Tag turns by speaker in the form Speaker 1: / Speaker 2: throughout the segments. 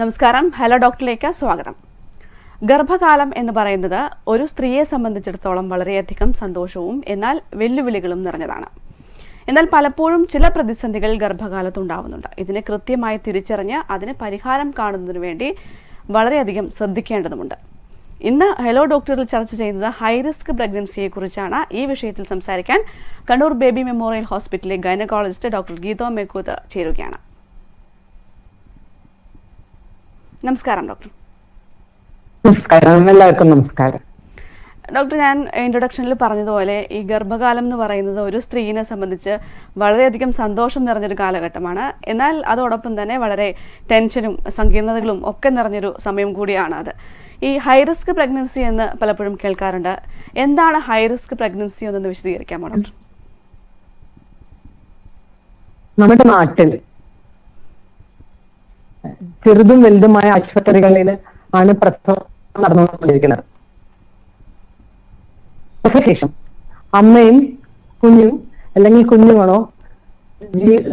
Speaker 1: നമസ്കാരം. ഹലോ ഡോക്ടറിലേക്ക് സ്വാഗതം. ഗർഭകാലം എന്ന് പറയുന്നത് ഒരു സ്ത്രീയെ സംബന്ധിച്ചിടത്തോളം വളരെയധികം സന്തോഷവും എന്നാൽ വെല്ലുവിളികളും നിറഞ്ഞതാണ്. എന്നാൽ പലപ്പോഴും ചില പ്രതിസന്ധികൾ ഗർഭകാലത്ത് ഉണ്ടാവുന്നുണ്ട്. ഇതിനെ കൃത്യമായി തിരിച്ചറിഞ്ഞ് അതിന് പരിഹാരം കാണുന്നതിനു വേണ്ടി വളരെയധികം ശ്രദ്ധിക്കേണ്ടതുണ്ട് ഇന്ന് ഹലോ ഡോക്ടറിൽ ചർച്ച ചെയ്യുന്നത് ഹൈ റിസ്ക് പ്രഗ്നൻസിയെ കുറിച്ചാണ് ഈ വിഷയത്തിൽ സംസാരിക്കാൻ കണ്ണൂർ ബേബി മെമ്മോറിയൽ ഹോസ്പിറ്റലിലെ ഗൈനക്കോളജിസ്റ്റ് ഡോക്ടർ ഗീതോ മെക്കൂത്ത് ചേരുകയാണ്. നമസ്കാരം ഡോക്ടർ.
Speaker 2: നമസ്കാരം. എല്ലാവർക്കും നമസ്കാരം.
Speaker 1: ഡോക്ടർ ഞാൻ ഇൻട്രൊഡക്ഷനിൽ പറഞ്ഞതുപോലെ ഈ ഗർഭകാലം എന്ന് പറയുന്നത് ഒരു സ്ത്രീനെ സംബന്ധിച്ച് വളരെയധികം സന്തോഷം നിറഞ്ഞൊരു കാലഘട്ടമാണ്. എന്നാൽ അതോടൊപ്പം തന്നെ വളരെ ടെൻഷനും സങ്കീർണതകളും ഒക്കെ നിറഞ്ഞൊരു സമയം കൂടിയാണ് അത്. ഈ ഹൈ റിസ്ക് പ്രഗ്നൻസി എന്ന് പലപ്പോഴും കേൾക്കാറുണ്ട്. എന്താണ് ഹൈ റിസ്ക് പ്രഗ്നൻസി എന്നൊന്ന് വിശദീകരിക്കാമോ ഡോക്ടർ?
Speaker 2: നമ്മുടെ നാട്ടിൽ ചെറുതും വലുതുമായ ആശുപത്രികളിൽ ആണ് പ്രസവം നടന്നുകൊണ്ടിരിക്കുന്നത്. പ്രസവശേഷം അമ്മയും കുഞ്ഞും അല്ലെങ്കിൽ കുഞ്ഞുങ്ങളോ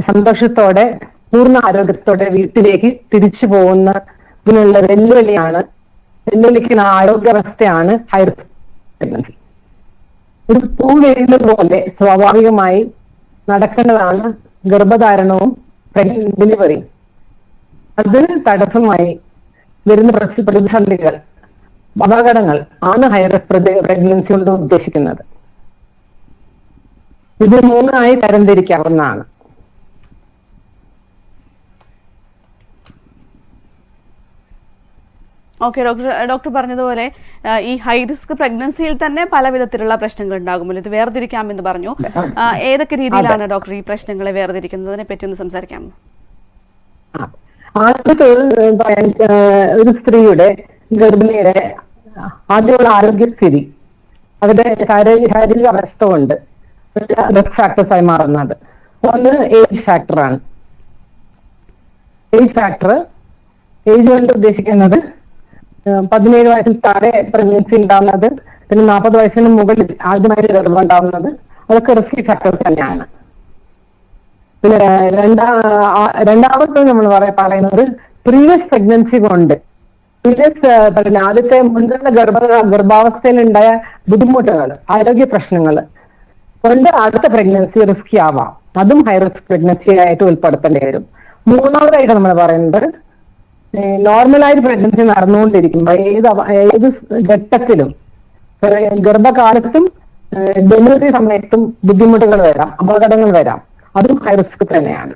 Speaker 2: സന്തോഷത്തോടെ പൂർണ ആരോഗ്യത്തോടെ വീട്ടിലേക്ക് തിരിച്ചു പോകുന്ന ഇതിനുള്ള വെല്ലുവിളിയാണ് വെല്ലുവിളിക്കുന്ന ആരോഗ്യാവസ്ഥയാണ് ഹയർ പ്രഗ്നൻസി ഒരു പൂ വരുന്നത് പോലെ സ്വാഭാവികമായി നടക്കേണ്ടതാണ് ഗർഭധാരണവും ഡെലിവറിയും അതിന് തടസ്സമായി വരുന്ന പ്രതിസന്ധികൾ അപകടങ്ങൾ ആണ് ഹയർ പ്രഗ്നൻസി കൊണ്ട് ഉദ്ദേശിക്കുന്നത്. ഇത് മൂന്നായി തരംതിരിക്കാവുന്നതാണ്.
Speaker 1: ഓക്കെ ഡോക്ടർ ഡോക്ടർ പറഞ്ഞതുപോലെ ഈ ഹൈ റിസ്ക് പ്രഗ്നൻസിയിൽ തന്നെ പല വിധത്തിലുള്ള പ്രശ്നങ്ങൾ ഉണ്ടാകുമല്ലോ ഇത് വേർതിരിക്കാമെന്ന് പറഞ്ഞു. ഏതൊക്കെ രീതിയിലാണ് ഡോക്ടർ ഈ പ്രശ്നങ്ങളെ വേർതിരിക്കുന്നത് അതിനെ പറ്റി ഒന്ന് സംസാരിക്കാമോ.
Speaker 2: ആദ്യത്തെ ഒരു, സ്ത്രീയുടെ ഗർഭിണിയുടെ ആദ്യമുള്ള ആരോഗ്യസ്ഥിതി അവരുടെ ശാരീരിക ശാരീരിക അവസ്ഥ കൊണ്ട് റിസ്ക് ഫാക്ടേഴ്സ് ആയി മാറുന്നത്. ഒന്ന് ഏജ് ഫാക്ടറാണ് ഏജ് ഫാക്ടർ ഏജ് കൊണ്ട് ഉദ്ദേശിക്കുന്നത് പതിനേഴ് വയസ്സിൽ താഴെ പ്രഗ്നൻസി ഉണ്ടാവുന്നത് പിന്നെ നാൽപ്പത് വയസ്സിന് മുകളിൽ ആദ്യമായിട്ട് ഗർഭം ഉണ്ടാവുന്നത് അതൊക്കെ റിസ്കി ഫാക്ടേഴ്സ് തന്നെയാണ്. പിന്നെ രണ്ടാ രണ്ടാമത്തെ നമ്മൾ പറ- പറയുന്നത് പ്രീവിയസ് പ്രഗ്നൻസി കൊണ്ട്. പ്രീവിയസ് പിന്നെ ആദ്യത്തെ മുൻഗണന ഗർഭ ഗർഭാവസ്ഥയിൽ ഉണ്ടായ ബുദ്ധിമുട്ടുകൾ ആരോഗ്യ പ്രശ്നങ്ങൾ കൊണ്ട് അടുത്ത പ്രഗ്നൻസി റിസ്കി ആവാം. അതും ഹൈ റിസ്ക് പ്രഗ്നൻസി ആയിട്ട് ഉൾപ്പെടുത്തേണ്ടി വരും. മൂന്നാമതായിട്ട് നമ്മൾ പറയുന്നത് നോർമലായിട്ട് പ്രഗ്നൻസി നടന്നുകൊണ്ടിരിക്കുമ്പോൾ ഏത് ഏത് ഘട്ടത്തിലും ഗർഭകാലത്തും ഡെലിവറി സമയത്തും ബുദ്ധിമുട്ടുകൾ വരാം അപകടങ്ങൾ വരാം. അതും ഹൈ റിസ്ക് തന്നെയാണ്.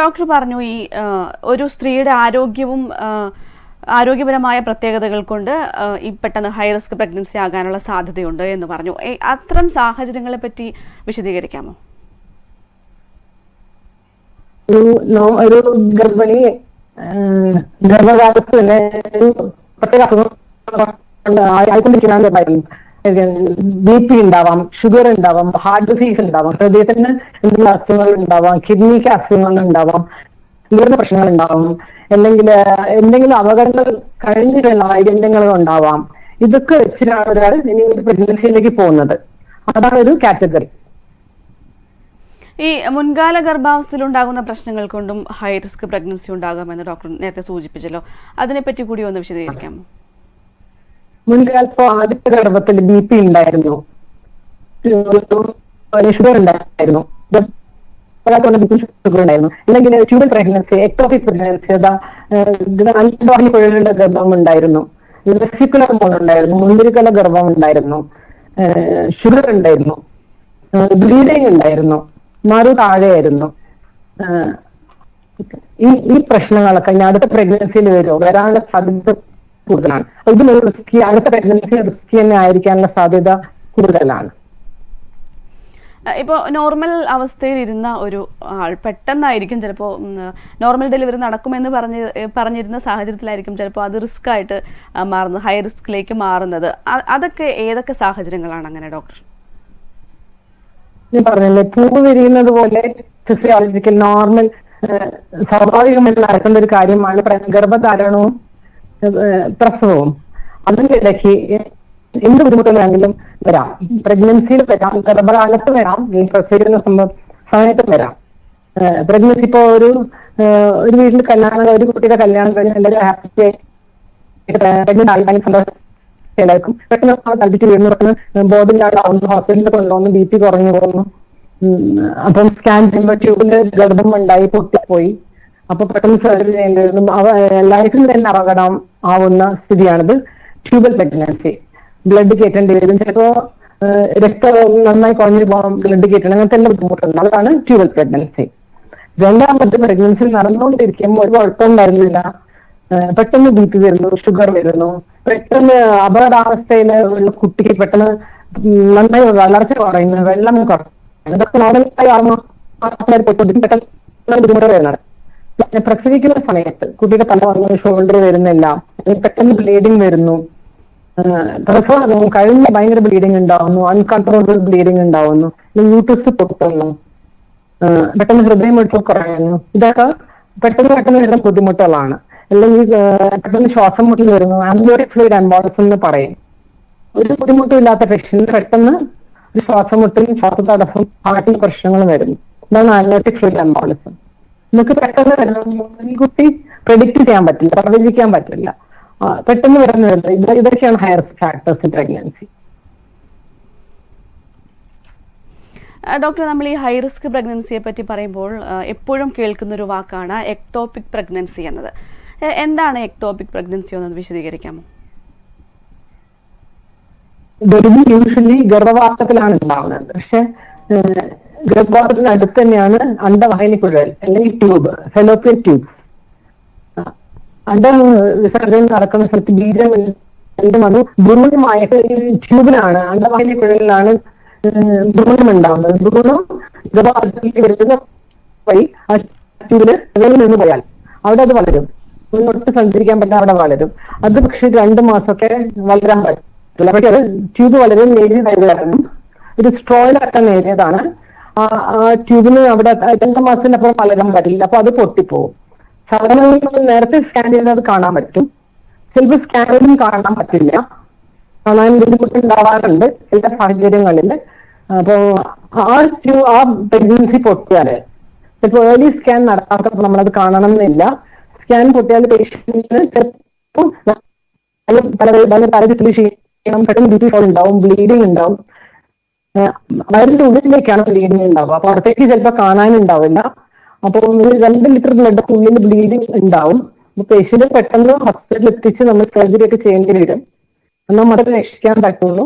Speaker 1: ഡോക്ടർ പറഞ്ഞു ഈ ഒരു സ്ത്രീയുടെ ആരോഗ്യവും ആരോഗ്യപരമായ പ്രത്യേകതകൾ കൊണ്ട് ഈ പെട്ടെന്ന് ഹൈ റിസ്ക് പ്രഗ്നൻസി ആകാനുള്ള സാധ്യതയുണ്ട് എന്ന് പറഞ്ഞു. അത്തരം സാഹചര്യങ്ങളെ പറ്റി വിശദീകരിക്കാമോ?
Speaker 2: ഒരു ഗർഭിണി ഗർഭകാലത്ത് തന്നെ ഒരു പ്രത്യേക അസുഖം ആയിക്കൊണ്ടിരിക്കുന്ന ബി പി ഉണ്ടാവാം ഷുഗർ ഉണ്ടാവാം ഹാർട്ട് ഡിസീസ് ഉണ്ടാവാം ഹൃദയത്തിന് എന്തെങ്കിലും അസുഖങ്ങൾ ഉണ്ടാവാം കിഡ്നിക്ക് അസുഖങ്ങൾ ഉണ്ടാവാം ലിവറിന് പ്രശ്നങ്ങൾ ഉണ്ടാവാം അല്ലെങ്കിൽ എന്തെങ്കിലും അപകടങ്ങൾ കഴിഞ്ഞിട്ടുള്ള വൈകല്യങ്ങൾ ഉണ്ടാവാം. ഇതൊക്കെ വെച്ചിട്ടാണ് ഒരാൾ ഇനി പ്രഗ്നൻസിയിലേക്ക് പോകുന്നത്. അതാണ് ഒരു കാറ്റഗറി
Speaker 1: ഈ മുൻകാല ഗർഭാവസ്ഥയിൽ ഉണ്ടാകുന്ന പ്രശ്നങ്ങൾ കൊണ്ടും ഹൈ റിസ്ക് പ്രഗ്നൻസി ഉണ്ടാകാമെന്ന് ഡോക്ടർ നേരത്തെ സൂചിപ്പിച്ചല്ലോ. അതിനെപ്പറ്റി കൂടി ഒന്ന് വിശദീകരിക്കാമോ
Speaker 2: മുൻകാലത്തോ ആദ്യത്തെ ഗർഭത്തിൽ ബി പി ഉണ്ടായിരുന്നു. ഷുഗർ ഉണ്ടായിരുന്നു. ഷുഗർ അല്ലെങ്കിൽ ട്യൂബൽ പ്രഗ്നൻസി എക്ടോഫിക് പ്രഗ്നൻസി അതാ കുഴലുകളുടെ ഗർഭം ഉണ്ടായിരുന്നു. വെസിക്കുലർ മോൾ ഉണ്ടായിരുന്നു. മുന്തിരിക്കല ഗർഭം ഉണ്ടായിരുന്നു. ഷുഗർ ഉണ്ടായിരുന്നു. ബ്ലീഡിങ് ഉണ്ടായിരുന്നു. മറു താഴെയായിരുന്നു. ഈ ഈ പ്രശ്നങ്ങളൊക്കെ ഇനി അടുത്ത പ്രഗ്നൻസിയിൽ വരുമോ? വരാനുള്ള സാധ്യത കൂടുതലാണ്. ഇതിന് ഒരു റിസ്കി അടുത്ത പ്രഗ്നൻസി റിസ്കി തന്നെ ആയിരിക്കാനുള്ള സാധ്യത കൂടുതലാണ്.
Speaker 1: ഇപ്പോൾ നോർമൽ അവസ്ഥയിൽ ഇരുന്ന ഒരു ആൾ പെട്ടെന്നായിരിക്കും ചിലപ്പോൾ നോർമൽ ഡെലിവറി നടക്കുമെന്ന് പറഞ്ഞ് പറഞ്ഞിരുന്ന സാഹചര്യത്തിലായിരിക്കും ചിലപ്പോൾ അത് റിസ്ക് ആയിട്ട് മാറുന്നത് ഹൈ റിസ്കിലേക്ക് മാറുന്നത്. അതൊക്കെ ഏതൊക്കെ സാഹചര്യങ്ങളാണ് അങ്ങനെ ഡോക്ടർ
Speaker 2: ഞാൻ പറഞ്ഞല്ലേ പൂവ് വിരിയുന്നത് പോലെ ഫിസിയോളജിക്കൽ നോർമൽ സ്വാഭാവികമായി നടക്കുന്ന ഒരു കാര്യമാണ്. ഗർഭധാരണവും പ്രസവവും. അതിന്റെ ഇടയ്ക്ക് എന്ത് ബുദ്ധിമുട്ടുകളാണെങ്കിലും വരാം. പ്രഗ്നൻസിയിൽ വരാം. ഗർഭകാലത്ത് വരാം. ഈ പ്രസവിക്കുന്ന സംഭവം സമയത്തും വരാം. പ്രഗ്നൻസി ഇപ്പോ ഒരു ഒരു വീട്ടിൽ കല്യാണം ഒരു കുട്ടിയുടെ കല്യാണം കഴിഞ്ഞാൽ എല്ലാവരും ഹാപ്പി പ്രഗ്നന്റ് ആയി ഭയങ്കര സന്തോഷം എല്ലാവർക്കും. പെട്ടെന്ന് തള്ളിട്ട് വീഴുന്നു പെട്ടെന്ന് ബോർഡിലാവുന്നു ഹോസ്പിറ്റലിൽ കൊണ്ടുപോകുന്നു ബി പി കുറഞ്ഞു പോകുന്നു. അപ്പം സ്കാൻ ചെയ്യുമ്പോൾ ട്യൂബിന്റെ ഗർഭം ഉണ്ടായി പൊട്ടിപ്പോയി. അപ്പൊ പെട്ടെന്ന് സർജറി ചെയ്യേണ്ടി വരുന്നു. അവ എല്ലാവർക്കും തന്നെ അപകടം. ആവുന്ന സ്ഥിതിയാണിത്. ട്യൂബൽ പ്രഗ്നൻസി ബ്ലഡ് കയറ്റേണ്ടി വരും. ചിലപ്പോ രക്തം നന്നായി കുറഞ്ഞു പോകാം ബ്ലഡ് കയറ്റണം. അങ്ങനത്തെ എല്ലാ ബുദ്ധിമുട്ടുണ്ട് അതാണ് ട്യൂബൽ പ്രഗ്നൻസി രണ്ടാമത്തെ പ്രഗ്നൻസി നടന്നുകൊണ്ടിരിക്കുമ്പോൾ ഒരു കുഴപ്പം ഉണ്ടായിരുന്നില്ല. പെട്ടെന്ന് ബി പി വരുന്നു ഷുഗർ വരുന്നു. പെട്ടെന്ന് അപകടാവസ്ഥയിൽ ഉള്ള കുട്ടിക്ക് പെട്ടെന്ന് നന്നായി വളർച്ച കുറയുന്നു വെള്ളം കുറയുന്നു. ഇതൊക്കെ നോർമലായി പോയിക്കൊണ്ടിരിക്കും പെട്ടെന്ന് ബുദ്ധിമുട്ട് വരുന്നത് പ്രസവിക്കുന്ന സമയത്ത് കുട്ടിയുടെ തല പറഞ്ഞ ഷോൾഡർ വരുന്നില്ല. പെട്ടെന്ന് ബ്ലീഡിങ് വരുന്നു. പ്രസവം കഴിഞ്ഞ ഭയങ്കര ബ്ലീഡിങ് ഉണ്ടാവുന്നു. അൺകൺട്രോളബിൾ ബ്ലീഡിങ് ഉണ്ടാവുന്നു. യൂട്യൂസ് പൊട്ടുന്നു. പെട്ടെന്ന് ഹൃദയമിടിപ്പ് കുറയുന്നു. ഇതൊക്കെ പെട്ടെന്ന് പെട്ടെന്ന് വരുന്ന ബുദ്ധിമുട്ടുകളാണ്. അല്ലെങ്കിൽ പെട്ടെന്ന് ശ്വാസം മുട്ടൽ വരുന്നു. ആംബുലോറി ഫ്ലൂയിഡ് എംബോളിസം എന്ന് പറയും. ഒരു ബുദ്ധിമുട്ടും ഇല്ലാത്ത പേഷ്യന്റ് പെട്ടെന്ന് ഒരു ശ്വാസം മുട്ടലും ശ്വാസതടസ്സം ഹാർട്ടിന് പ്രശ്നങ്ങളും വരുന്നു. ഇതാണ് ആംബ്ലിയോട്ടിക് ഫ്ലൂയിഡ് എംബോളിസം നമുക്ക് പെട്ടെന്ന് മുൻകൂട്ടി പ്രെഡിക്റ്റ് ചെയ്യാൻ പറ്റില്ല പ്രവചിക്കാൻ പറ്റില്ല. പെട്ടെന്ന് വരുന്ന വരുന്നത് ഇത് ഇതൊക്കെയാണ് higher factors in pregnancy
Speaker 1: doctor നമ്മൾ ഈ ഹൈ റിസ്ക് പ്രഗ്നൻസിയെ പറ്റി പറയുമ്പോൾ എപ്പോഴും കേൾക്കുന്ന ഒരു വാക്കാണ് എക്ടോപിക് പ്രഗ്നൻസി എന്നത്. എന്താണ് എക്ടോപിക് പ്രഗ്നൻസി എന്ന് വിശദീകരിക്കാമോ?
Speaker 2: ഗർഭി യൂഷ്വലി ഗർഭവാസത്തിലാണ് ഉണ്ടാവുന്നത്. പക്ഷെ ഗർഭവാസത്തിന് അടുത്ത് തന്നെയാണ് അണ്ടവാഹിനി കുഴൽ അല്ലെങ്കിൽ ട്യൂബ് ഫെലോപ്പിയൻ ട്യൂബ്സ്. അണ്ട വിസർജനം നടക്കുന്ന സ്ഥലത്ത് ബീജം അത് ഭ്രൂണമായ ട്യൂബിലാണ് അണ്ടവാഹിനി കുഴലിലാണ് ഭ്രൂണം ഉണ്ടാവുന്നത് ഭ്രൂണം ഗർഭപാത്രത്തിലേക്ക് വരുന്ന വഴി ആ ട്യൂബിൽ വെള്ളം നിന്ന് പോയാൽ അവിടെ അത് വളരും. മുന്നോട്ട് സഞ്ചരിക്കാൻ പറ്റാൻ അവിടെ വളരും. അത് പക്ഷെ രണ്ട് മാസമൊക്കെ വളരാൻ പറ്റില്ല പക്ഷെ അത് ട്യൂബ് വളരെ നേരിയതായത് ഒരു സ്ട്രോയിലൊക്കെ നേരിയതാണ്. ആ ട്യൂബിന് അവിടെ രണ്ട് മാസത്തിനപ്പുറം വളരാൻ പറ്റില്ല അപ്പൊ അത് പൊട്ടിപ്പോകും സാധാരണ നേരത്തെ സ്കാൻ ചെയ്യുന്നത് കാണാൻ പറ്റും. ചിലപ്പോൾ സ്കാനിലും കാണാൻ പറ്റില്ല. കാണാൻ ബുദ്ധിമുട്ടുണ്ടാവാറുണ്ട് ചില സാഹചര്യങ്ങളിൽ. അപ്പോ ആ ട്യൂ ആ പ്രഗ്നൻസി പൊട്ടിയാൽ ചിലപ്പോൾ ഏർലി സ്കാൻ നടത്താത്തപ്പോൾ നമ്മളത് കാണണം എന്നില്ല സ്കാൻ പൊട്ടിയാൽ പേഷ്യന്റിന് ചിലപ്പോൾ പല പല രീതിയിൽ ക്ഷീണം പെട്ടെന്ന് ബി ഫോൾ ഉണ്ടാവും ബ്ലീഡിങ് ഉണ്ടാവും. വയറിന്റെ ഉള്ളിലേക്കാണ് ബ്ലീഡിങ് ഉണ്ടാവുക. അപ്പൊ അടുത്തേക്ക് ചിലപ്പോൾ കാണാനുണ്ടാവില്ല. അപ്പോൾ രണ്ട് ലിറ്റർ ബ്ലഡ് ഉള്ളിൽ ബ്ലീഡിങ് ഉണ്ടാവും. പേഷ്യന്റ് പെട്ടെന്ന് ഹോസ്പിറ്റലിൽ എത്തിച്ച് നമ്മൾ സർജറി ഒക്കെ ചെയ്യേണ്ടി വരും. എന്നാൽ മാത്രമേ രക്ഷിക്കാൻ പറ്റുള്ളൂ.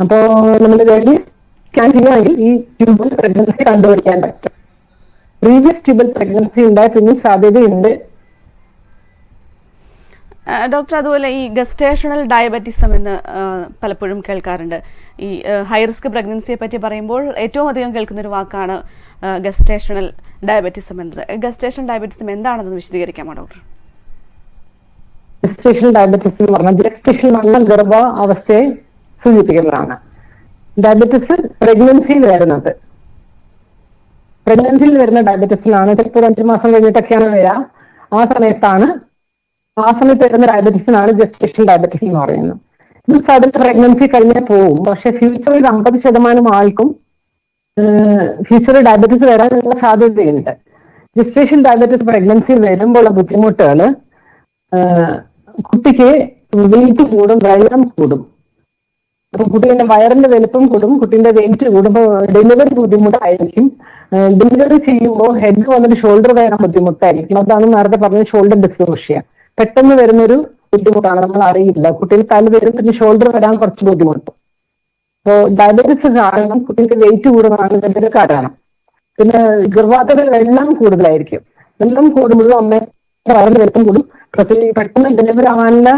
Speaker 2: അപ്പോ നമ്മൾ സ്കാൻ ചെയ്യുകയാണെങ്കിൽ ഈ ട്യൂബൽ പ്രഗ്നൻസി കണ്ടുപിടിക്കാൻ പറ്റും. പ്രീവിയസ് ട്യൂബൽ പ്രഗ്നൻസി ഉണ്ടായ പിന്നെ സാധ്യതയുണ്ട്.
Speaker 1: ഡോക്ടർ അതുപോലെ ഈ ഗസ്റ്റേഷണൽ ഡയബറ്റിസം എന്ന് പലപ്പോഴും കേൾക്കാറുണ്ട്. ഈ ഹൈ റിസ്ക് പ്രഗ്നൻസിയെ പറ്റി പറയുമ്പോൾ ഏറ്റവും അധികം കേൾക്കുന്ന ഒരു വാക്കാണ് ഗസ്റ്റേഷണൽ ഡയബറ്റിസം എന്നത്. ഗസ്റ്റേഷണൽ ഡയബറ്റിസം എന്താണെന്ന് വിശദീകരിക്കാമോ ഡോക്ടർ?
Speaker 2: ഗസ്റ്റേഷൻ ഡയബറ്റിസ് എന്ന് പറഞ്ഞാൽ ഗസ്റ്റേഷൻ നല്ല ഗർഭ അവസ്ഥയെ സൂചിപ്പിക്കുന്നതാണ്. ഡയബറ്റിസ് പ്രഗ്നൻസിയിൽ വരുന്നത്. പ്രഗ്നൻസിയിൽ വരുന്ന ഡയബറ്റിസിലാണ് ചിലപ്പോൾ അഞ്ചു മാസം കഴിഞ്ഞിട്ടൊക്കെയാണ് വരിക. ആ സമയത്താണ് ആ സമയത്ത് വരുന്ന ഡയബറ്റീസിനാണ് ജസ്റ്റേഷൻ ഡയബറ്റീസ് എന്ന് പറയുന്നത്. ഇത് സഡൻ പ്രഗ്നൻസി കഴിഞ്ഞാൽ പോവും. പക്ഷെ ഫ്യൂച്ചറിൽ അമ്പത് ശതമാനം ആൾക്കും ഫ്യൂച്ചറിൽ ഡയബറ്റീസ് വരാനുള്ള സാധ്യതയുണ്ട്. ജസ്റ്റേഷൻ ഡയബറ്റീസ് പ്രഗ്നൻസി വരുമ്പോഴുള്ള ബുദ്ധിമുട്ടുകൾ കുട്ടിക്ക് വെയിറ്റ് കൂടും വെള്ളം കൂടും. അപ്പൊ കുട്ടീന്റെ വയറിന്റെ വലുപ്പം കൂടും കുട്ടീന്റെ വെയിറ്റ് കൂടുമ്പോൾ ഡെലിവറി ബുദ്ധിമുട്ടായിരിക്കും. ഡെലിവറി ചെയ്യുമ്പോൾ ഹെഡ് വന്നിട്ട് ഷോൾഡർ വരാൻ ബുദ്ധിമുട്ടായിരിക്കും. അതാണ് നേരത്തെ പറഞ്ഞ ഷോൾഡർ ഡിസ്ട്രോഷ്യ പെട്ടെന്ന് വരുന്നൊരു ബുദ്ധിമുട്ടാണ്. നമ്മൾ അറിയില്ല. കുട്ടിയിൽ തല വരും പിന്നെ ഷോൾഡർ വരാൻ കുറച്ച് ബുദ്ധിമുട്ട്. അപ്പോ ഡയബറ്റിസ് കാരണം കുട്ടിക്ക് വെയിറ്റ് കൂടുന്നതാണ് ഇതിന്റെ കാരണം. പിന്നെ ഗർഭാതകൾ എല്ലാം കൂടുതലായിരിക്കും. വെള്ളം കൂടുമ്പോഴും അമ്മയുടെ വളർന്ന് വലുപ്പം കൂടും. പ്രസവി പെട്ടെന്ന് ഡെലിവറി ആവാനുള്ള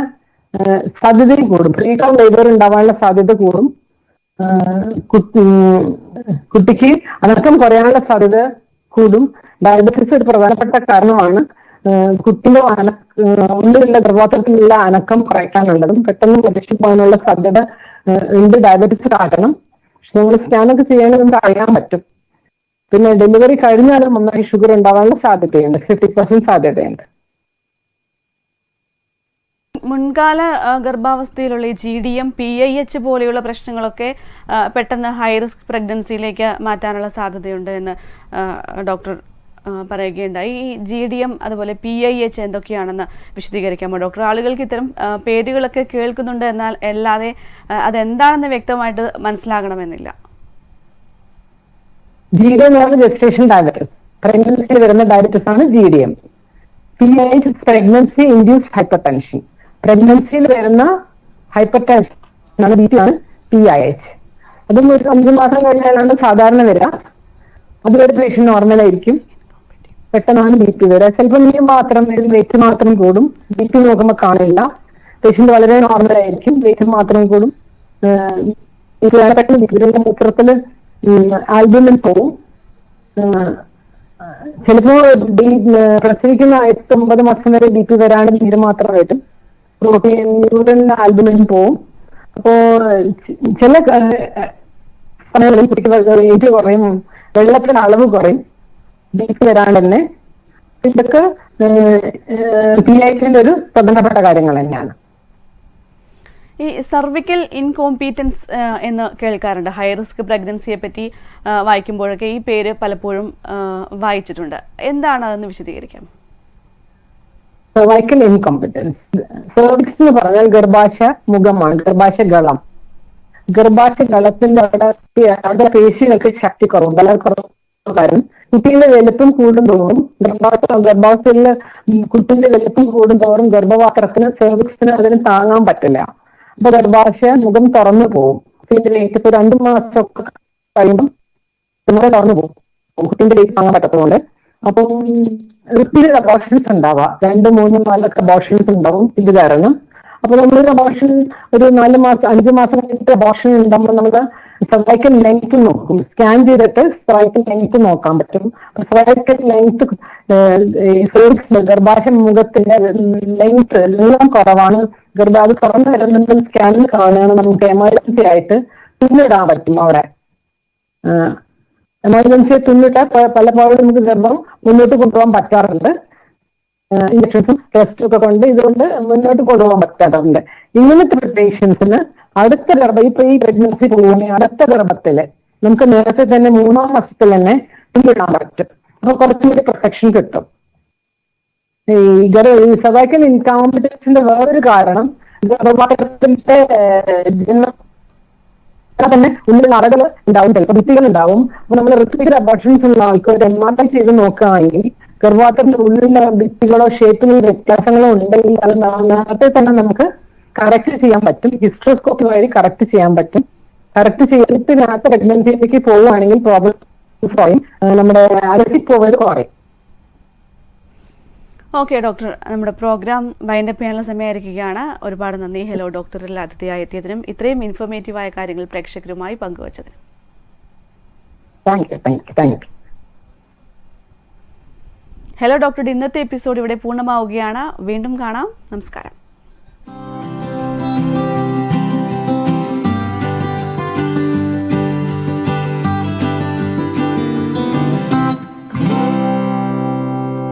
Speaker 2: സാധ്യതയും കൂടും. പ്രീകാം ലേബർ ഉണ്ടാവാനുള്ള സാധ്യത കൂടും. കുട്ടിക്ക് അനക്കം കുറയാനുള്ള സാധ്യത കൂടും. ഡയബറ്റിസ് ഒരു പ്രധാനപ്പെട്ട കാരണമാണ്. കുട്ടിന്റെ അന ഉള്ളിലുള്ള ഗർഭപാത്രത്തിലുള്ള അനക്കം കുറയ്ക്കാനുള്ളതും പെട്ടെന്ന് പ്രതീക്ഷിക്കാനുള്ള സാധ്യത ഉണ്ട് ഡയബറ്റിസ് കാരണം. പക്ഷെ നമ്മൾ സ്കാനൊക്കെ ചെയ്യണമെന്ന് അറിയാൻ പറ്റും. പിന്നെ ഡെലിവറി കഴിഞ്ഞാലും നന്നായി ഷുഗർ ഉണ്ടാവാനുള്ള സാധ്യതയുണ്ട്. ഫിഫ്റ്റി പെർസെന്റ് സാധ്യതയുണ്ട്.
Speaker 1: മുൻകാല ഗർഭാവസ്ഥയിലുള്ള G D M P I H പോലെയുള്ള പ്രശ്നങ്ങളൊക്കെ പെട്ടെന്ന് ഹൈ റിസ്ക് പ്രഗ്നൻസിയിലേക്ക് മാറ്റാനുള്ള സാധ്യതയുണ്ട് എന്ന് ഡോക്ടർ പറയുകയുണ്ടായി. ഈ ജി ഡി എം അതുപോലെ പി ഐ എച്ച് എന്തൊക്കെയാണെന്ന് വിശദീകരിക്കാമോ? ഡോക്ടർ ആളുകൾക്ക് ഇത്തരം പേരുകളൊക്കെ കേൾക്കുന്നുണ്ട് എന്നാൽ അല്ലാതെ അതെന്താണെന്ന് വ്യക്തമായിട്ട് മനസ്സിലാകണമെന്നില്ല.
Speaker 2: G D M registration diabetes പ്രഗ്നൻസിയിൽ വരുന്ന ഡയബറ്റിസ് ആണ് G D M. P H pregnancy induced hypertension പ്രഗ്നൻസിയിൽ വരുന്ന ഹൈപ്പർ ടെൻഷൻ ആണ് പി ഐ എച്ച് അതും ഒരു അഞ്ചു മാസം കഴിഞ്ഞാലാണ് സാധാരണ വരിക. അതുവരെ പേഷ്യന്റ് നോർമൽ പെട്ടെന്നാണ് ബി പി വരിക. ചിലപ്പോൾ നീ മാത്രം വരും വെയിറ്റ് മാത്രം കൂടും. ബി പി നോക്കുമ്പോൾ കാണില്ല. പേഷ്യന്റ് വളരെ നോർമൽ ആയിരിക്കും. വെയിറ്റ് മാത്രം കൂടും. പെട്ടെന്ന് ബി പി മൂത്രത്തിൽ ആൽബുമിൻ പോവും. ചിലപ്പോ പ്രസവിക്കുന്ന എട്ട് ഒമ്പത് മാസം വരെ ബി പി വരാണ്ട് നീര് മാത്രമായിട്ടും. പ്രോട്ടീൻ യൂറിൻ ആൽബുമിൻ പോവും. അപ്പോ ചില സമയങ്ങളിൽ കുട്ടിക്ക് വെയിറ്റ് കുറയും. അളവ് കുറയും. പി വരാണ്ട് തന്നെ ഇതൊക്കെ പി ഒരു പ്രധാനപ്പെട്ട കാര്യങ്ങൾ തന്നെയാണ്.
Speaker 1: ഈ സർവിക്കൽ ഇൻകോമ്പീറ്റൻസ് എന്ന് കേൾക്കാറുണ്ട്. ഹൈ റിസ്ക് പ്രഗ്നൻസിയെ പറ്റി വായിക്കുമ്പോഴൊക്കെ ഈ പേര് പലപ്പോഴും വായിച്ചിട്ടുണ്ട്. എന്താണ് അതെന്ന് വിശദീകരിക്കാം?
Speaker 2: സർവൈക്കൽ ഇൻകോമ്പറ്റൻസ് സെർവിക്സ് എന്ന് പറഞ്ഞാൽ ഗർഭാശയ മുഖമാണ്. ഗർഭാശയ ഗളം. ഗർഭാശയ ഗളത്തിന്റെ അവിടെ അവിടെ പേശികൾക്ക് ശക്തി കുറവും ബലക്കുറവ് കാരണം കുട്ടിയുടെ വലുപ്പം കൂടുന്തോറും ഗർഭാശയ ഗർഭാവസ്ഥയിലെ കുട്ടിയുടെ വലുപ്പം കൂടുന്തോറും ഗർഭപാത്രത്തിന് സെർവിക്സിന് അതിന് താങ്ങാൻ പറ്റില്ല. അപ്പൊ ഗർഭാശയ മുഖം തുറന്നു പോകും പിന്നെ ഇപ്പൊ രണ്ടു മാസമൊക്കെ കഴിയുമ്പോൾ തുറന്നു പോകും കുട്ടിന്റെ വെയിറ്റ് താങ്ങാൻ പറ്റത്തുകൊണ്ട് അപ്പം റിപ്പീറ്റഡ് അബോഷൻസ് ഉണ്ടാവാം. രണ്ട് മൂന്ന് നാലൊക്കെ അബോഷൻസ് ഉണ്ടാവും. ഇത് കാരണം. അപ്പൊ നമ്മളൊരു അബോഷൻ ഒരു നാല് മാസം അഞ്ച് മാസം കഴിഞ്ഞിട്ട് അബോഷൻ ഉണ്ടാകുമ്പോൾ നമുക്ക് സർവൈക്കൽ ലെങ്ത് നോക്കും. സ്കാൻ ചെയ്തിട്ട് സ്ട്രൈക്കിൽ ലെങ്ത് നോക്കാൻ പറ്റും. സ്ട്രൈക്കിൽ ലെങ്ത് സെർവിക്സ് ഗർഭാശയ മുഖത്തിന്റെ ലെങ്ത് എല്ലാം കുറവാണ്. ഗർഭ അത് തുറന്നു വരുന്നുണ്ടെങ്കിൽ സ്കാനിൽ കാണുകയാണ്. നമുക്ക് എമർജൻസി ആയിട്ട് തുന്നിടാൻ പറ്റും അവിടെ എമർജൻസിയെ തുന്നിട്ടാൽ പലപ്പോഴും നമുക്ക് ഗർഭം മുന്നോട്ട് കൊണ്ടുപോകാൻ പറ്റാറുണ്ട്. ഇഞ്ചക്ഷൻസും ടെസ്റ്റും ഒക്കെ കൊണ്ട് ഇതുകൊണ്ട് മുന്നോട്ട് കൊണ്ടുപോകാൻ പറ്റാറുണ്ട്. ഇങ്ങനത്തെ പേഷ്യൻസിന് അടുത്ത ഗർഭം ഇപ്പൊ ഈ പ്രഗ്നൻസി പോകുകയാണെങ്കിൽ അടുത്ത ഗർഭത്തിൽ നമുക്ക് നേരത്തെ തന്നെ മൂന്നാം മാസത്തിൽ തന്നെ തുന്നിടാൻ പറ്റും. അപ്പൊ കുറച്ചും കൂടി പ്രൊട്ടക്ഷൻ കിട്ടും. ഈ ഗർഭ ഈ സർവൈക്കൽ ഇൻകോമ്പറ്റൻസിന്റെ വേറൊരു കാരണം ഗർഭപാത്രത്തിന്റെ തന്നെ ഉള്ളിൽ അറകൾ ഉണ്ടാവും. ചിലപ്പോൾ ഭിത്തികൾ ഉണ്ടാവും. അപ്പൊ നമ്മൾ റിപ്പീറ്റഡ് അബോർഷൻസ് ഉള്ള ആൾക്കാർ എം ആർ ഐ ചെയ്ത് നോക്കുകയാണെങ്കിൽ ഗർഭപാത്രത്തിന്റെ ഉള്ളിലെ ഭിത്തികളോ ഷേപ്പിലോ വ്യത്യാസങ്ങളോ ഉണ്ടെങ്കിൽ അത് നേരത്തെ തന്നെ നമുക്ക് കറക്റ്റ് ചെയ്യാൻ പറ്റും. ഹിസ്ട്രോസ്കോപ്പി വഴി കറക്റ്റ് ചെയ്യാൻ പറ്റും. കറക്റ്റ് ചെയ്തിട്ട് നേരത്തെ പ്രഗ്നൻസിയിലേക്ക് പോവുകയാണെങ്കിൽ പ്രോബ്ലംസ് കുറയും. നമ്മുടെ ആരോഗ്യ പോവൽ കുറയും.
Speaker 1: ഓക്കെ ഡോക്ടർ നമ്മുടെ പ്രോഗ്രാം വൈൻഡപ്പ് ചെയ്യാനുള്ള സമയമായിരിക്കുകയാണ്. ഒരുപാട് നന്ദി. ഹലോ ഡോക്ടറിൽ അതിഥിയായി എത്തിയതിനും ഇത്രയും ഇൻഫോർമേറ്റീവായ കാര്യങ്ങൾ പ്രേക്ഷകരുമായി പങ്കുവച്ചതിനും.
Speaker 2: Thank you thank you thank you
Speaker 1: hello ഡോക്ടറുടെ ഇന്നത്തെ എപ്പിസോഡ് ഇവിടെ പൂർണമാവുകയാണ്. വീണ്ടും കാണാം. നമസ്കാരം.